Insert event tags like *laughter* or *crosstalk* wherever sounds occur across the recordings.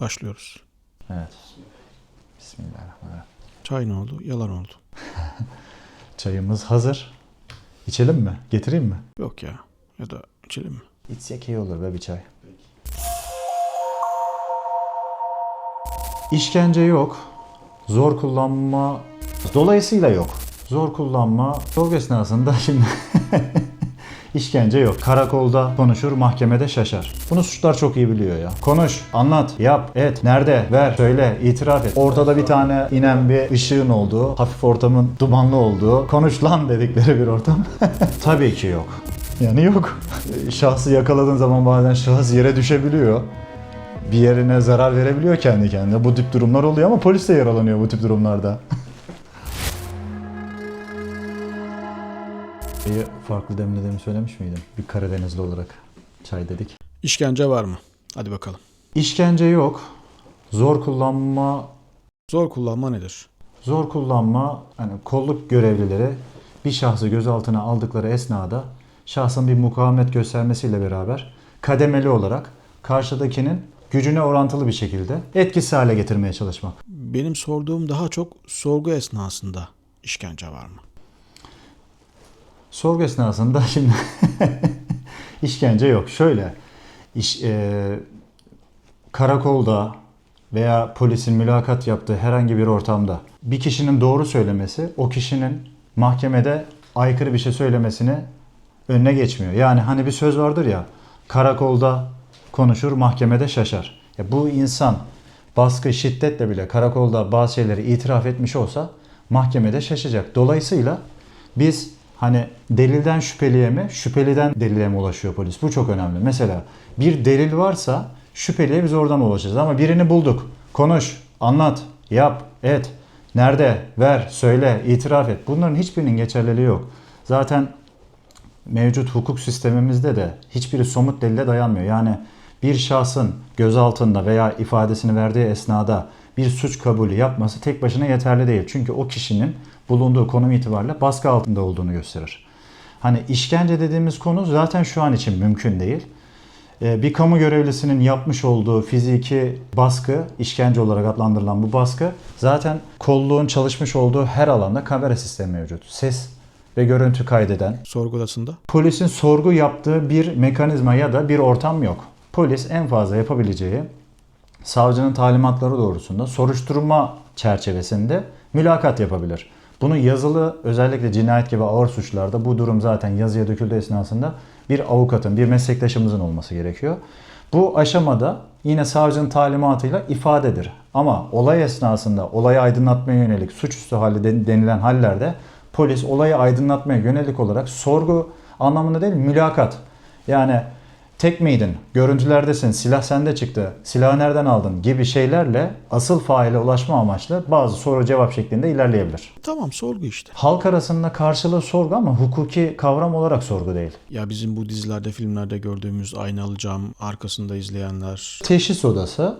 Başlıyoruz. Evet. Bismillahirrahmanirrahim. Çay ne oldu? Yalan oldu. *laughs* Çayımız hazır. İçelim mi? Getireyim mi? Yok ya. Ya da içelim mi? İçsek iyi olur be bir çay. İşkence yok. Zor kullanma dolayısıyla yok. Zor kullanma sorgu esnasında şimdi *laughs* işkence yok. Karakolda konuşur, mahkemede şaşar. Bunu suçlar çok iyi biliyor ya. Konuş, anlat, yap, et, nerede, ver, söyle, itiraf et. Ortada bir tane inen bir ışığın olduğu, hafif ortamın dumanlı olduğu, konuş lan dedikleri bir ortam. *laughs* Tabii ki yok. Yani yok. *laughs* Şahsı yakaladığın zaman bazen şahıs yere düşebiliyor. Bir yerine zarar verebiliyor kendi kendine. Bu tip durumlar oluyor ama polis de yaralanıyor bu tip durumlarda. *laughs* Şeyi farklı demlediğimi söylemiş miydim? Bir Karadenizli olarak çay dedik. İşkence var mı? Hadi bakalım. İşkence yok. Zor kullanma, Zor kullanma nedir? zor kullanma hani kolluk görevlileri bir şahsı gözaltına aldıkları esnada şahsın bir mukavemet göstermesiyle beraber kademeli olarak karşıdakinin gücüne orantılı bir şekilde etkisiz hale getirmeye çalışmak. Benim sorduğum daha çok sorgu esnasında işkence var mı? Sorgu esnasında *laughs* şimdi işkence yok. Şöyle iş, e, karakolda veya polisin mülakat yaptığı herhangi bir ortamda bir kişinin doğru söylemesi o kişinin mahkemede aykırı bir şey söylemesini önüne geçmiyor. Yani hani bir söz vardır ya karakolda konuşur mahkemede şaşar. Ya bu insan baskı şiddetle bile karakolda bazı şeyleri itiraf etmiş olsa mahkemede şaşacak. Dolayısıyla biz hani delilden şüpheliye mi, şüpheliden delile mi ulaşıyor polis? Bu çok önemli. Mesela bir delil varsa şüpheliye biz oradan ulaşacağız. Ama birini bulduk. Konuş, anlat, yap, et. Nerede, ver, söyle, itiraf et. Bunların hiçbirinin geçerliliği yok. Zaten mevcut hukuk sistemimizde de hiçbiri somut delile dayanmıyor. Yani bir şahsın gözaltında veya ifadesini verdiği esnada bir suç kabulü yapması tek başına yeterli değil. Çünkü o kişinin bulunduğu konum itibariyle baskı altında olduğunu gösterir. Hani işkence dediğimiz konu zaten şu an için mümkün değil. Ee, Bir kamu görevlisinin yapmış olduğu fiziki baskı, işkence olarak adlandırılan bu baskı zaten kolluğun çalışmış olduğu her alanda kamera sistemi mevcut. Ses ve görüntü kaydeden, Sorgu odasında. Polisin sorgu yaptığı bir mekanizma ya da bir ortam yok. Polis en fazla yapabileceği savcının talimatları doğrusunda soruşturma çerçevesinde mülakat yapabilir. Bunu yazılı özellikle cinayet gibi ağır suçlarda bu durum zaten yazıya döküldüğü esnasında bir avukatın, bir meslektaşımızın olması gerekiyor. Bu aşamada yine savcının talimatıyla ifadedir. Ama olay esnasında olayı aydınlatmaya yönelik suçüstü hali den- denilen hallerde polis olayı aydınlatmaya yönelik olarak sorgu anlamında değil mülakat. Yani tek miydin, görüntülerdesin, silah sende çıktı, silahı nereden aldın gibi şeylerle asıl faile ulaşma amaçlı bazı soru cevap şeklinde ilerleyebilir. Tamam sorgu işte. Halk arasında karşılığı sorgu ama hukuki kavram olarak sorgu değil. Ya bizim bu dizilerde, filmlerde gördüğümüz aynalı cam arkasında izleyenler. Teşhis odası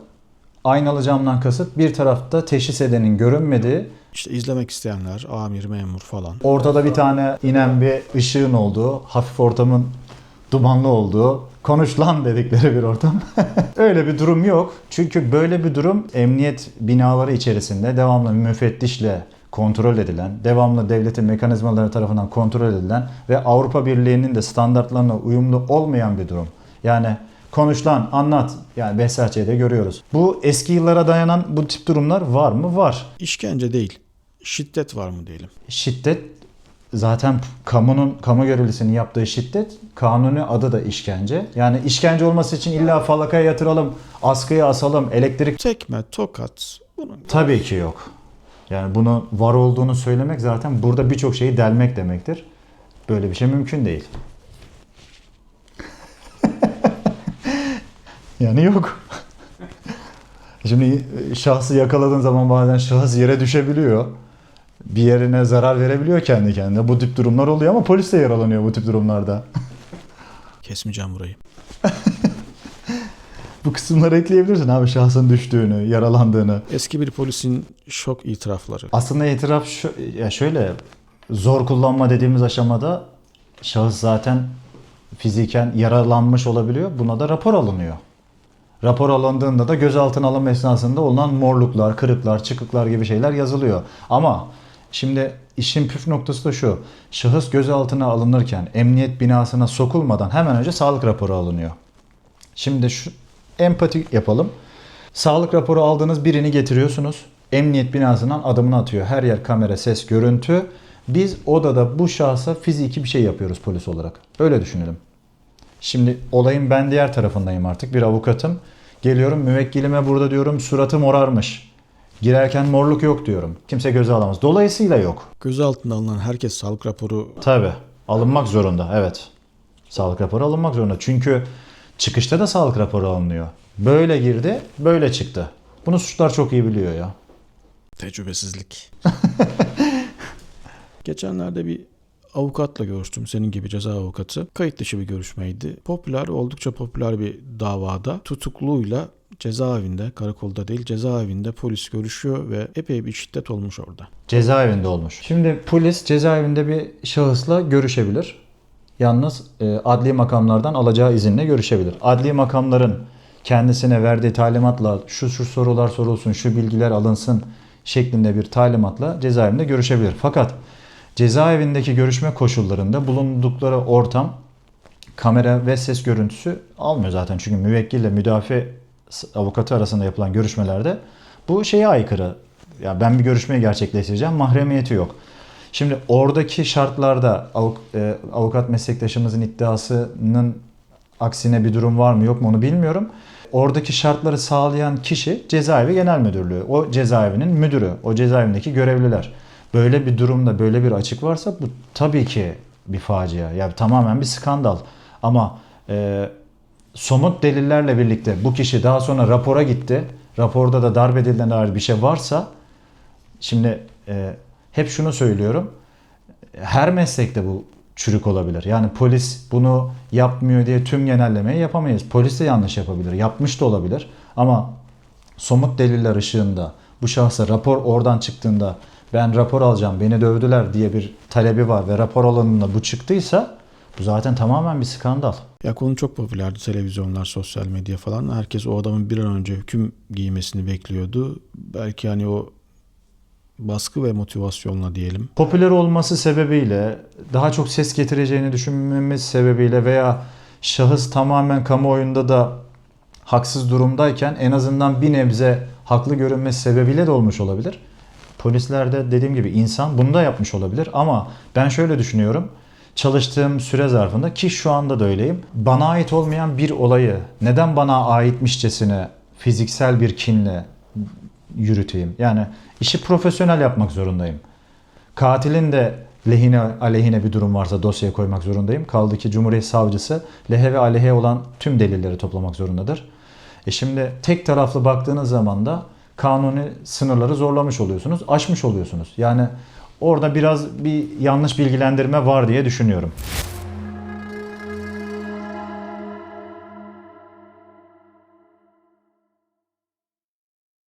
aynalı camdan kasıt bir tarafta teşhis edenin görünmediği işte izlemek isteyenler, amir, memur falan. Ortada bir tane inen bir ışığın olduğu, hafif ortamın dumanlı olduğu, konuş lan dedikleri bir ortam. *laughs* Öyle bir durum yok. Çünkü böyle bir durum emniyet binaları içerisinde devamlı müfettişle kontrol edilen, devamlı devletin mekanizmaları tarafından kontrol edilen ve Avrupa Birliği'nin de standartlarına uyumlu olmayan bir durum. Yani konuş lan, anlat. Yani Behzatçı'da görüyoruz. Bu eski yıllara dayanan bu tip durumlar var mı? Var. İşkence değil. Şiddet var mı diyelim. Şiddet zaten kamunun kamu görevlisinin yaptığı şiddet kanuni adı da işkence. Yani işkence olması için illa falakaya yatıralım, askıya asalım, elektrik Tekme, tokat. Bunun tabii ki yok. Yani bunun var olduğunu söylemek zaten burada birçok şeyi delmek demektir. Böyle bir şey mümkün değil. *laughs* yani yok. Şimdi şahsı yakaladığın zaman bazen şahıs yere düşebiliyor. Bir yerine zarar verebiliyor kendi kendine. Bu tip durumlar oluyor ama polis de yaralanıyor bu tip durumlarda. *laughs* kesmeyeceğim burayı. *laughs* Bu kısımları ekleyebilirsin abi şahsın düştüğünü, yaralandığını. Eski bir polisin şok itirafları. Aslında itiraf şu, ya şöyle zor kullanma dediğimiz aşamada şahıs zaten fiziken yaralanmış olabiliyor. Buna da rapor alınıyor. Rapor alındığında da gözaltına alınma esnasında olan morluklar, kırıklar, çıkıklar gibi şeyler yazılıyor. Ama şimdi işin püf noktası da şu. Şahıs gözaltına alınırken emniyet binasına sokulmadan hemen önce sağlık raporu alınıyor. Şimdi şu empati yapalım. Sağlık raporu aldığınız birini getiriyorsunuz. Emniyet binasından adımını atıyor. Her yer kamera, ses, görüntü. Biz odada bu şahsa fiziki bir şey yapıyoruz polis olarak. Öyle düşünelim. Şimdi olayın ben diğer tarafındayım artık. Bir avukatım. Geliyorum müvekkilime burada diyorum suratı morarmış. Girerken morluk yok diyorum. Kimse göze alamaz. Dolayısıyla yok. Gözaltına alınan herkes sağlık raporu Tabii. Alınmak zorunda. Evet. Sağlık raporu alınmak zorunda. Çünkü çıkışta da sağlık raporu alınıyor. Böyle girdi, böyle çıktı. Bunu suçlar çok iyi biliyor ya. tecrübesizlik. *laughs* Geçenlerde bir avukatla görüştüm. Senin gibi ceza avukatı. Kayıt dışı bir görüşmeydi. Popüler, oldukça popüler bir davada tutukluyla cezaevinde, karakolda değil cezaevinde polis görüşüyor ve epey bir şiddet olmuş orada. Cezaevinde olmuş. Şimdi polis cezaevinde bir şahısla görüşebilir. Yalnız e, adli makamlardan alacağı izinle görüşebilir. Adli makamların kendisine verdiği talimatla şu şu sorular sorulsun, şu bilgiler alınsın şeklinde bir talimatla cezaevinde görüşebilir. Fakat cezaevindeki görüşme koşullarında bulundukları ortam kamera ve ses görüntüsü almıyor zaten. Çünkü müvekkille müdafi avukatı arasında yapılan görüşmelerde bu şeye aykırı. Ya ben bir görüşmeyi gerçekleştireceğim, mahremiyeti yok. Şimdi oradaki şartlarda e, avukat meslektaşımızın iddiasının aksine bir durum var mı yok mu onu bilmiyorum. Oradaki şartları sağlayan kişi cezaevi genel müdürlüğü. O cezaevinin müdürü, o cezaevindeki görevliler. Böyle bir durumda böyle bir açık varsa bu tabii ki bir facia. Yani tamamen bir skandal. Ama e, somut delillerle birlikte bu kişi daha sonra rapora gitti. Raporda da darp edildiğine dair bir şey varsa şimdi e, hep şunu söylüyorum. Her meslekte bu çürük olabilir. Yani polis bunu yapmıyor diye tüm genellemeyi yapamayız. Polis de yanlış yapabilir. Yapmış da olabilir. Ama somut deliller ışığında bu şahsa rapor oradan çıktığında ben rapor alacağım beni dövdüler diye bir talebi var ve rapor alanında bu çıktıysa bu zaten tamamen bir skandal. Ya konu çok popülerdi. Televizyonlar, sosyal medya falan. Herkes o adamın bir an önce hüküm giymesini bekliyordu. Belki hani o baskı ve motivasyonla diyelim. popüler olması sebebiyle daha çok ses getireceğini düşünmemiz sebebiyle veya şahıs tamamen kamuoyunda da haksız durumdayken en azından bir nebze haklı görünmesi sebebiyle de olmuş olabilir. Polisler de dediğim gibi insan bunu da yapmış olabilir ama ben şöyle düşünüyorum. Çalıştığım süre zarfında ki şu anda da öyleyim. Bana ait olmayan bir olayı neden bana aitmişçesine fiziksel bir kinle yürüteyim? Yani işi profesyonel yapmak zorundayım. Katilin de lehine aleyhine bir durum varsa dosyaya koymak zorundayım. Kaldı ki Cumhuriyet Savcısı lehe ve aleyhe olan tüm delilleri toplamak zorundadır. E şimdi tek taraflı baktığınız zaman da kanuni sınırları zorlamış oluyorsunuz, aşmış oluyorsunuz. Yani orada biraz bir yanlış bilgilendirme var diye düşünüyorum.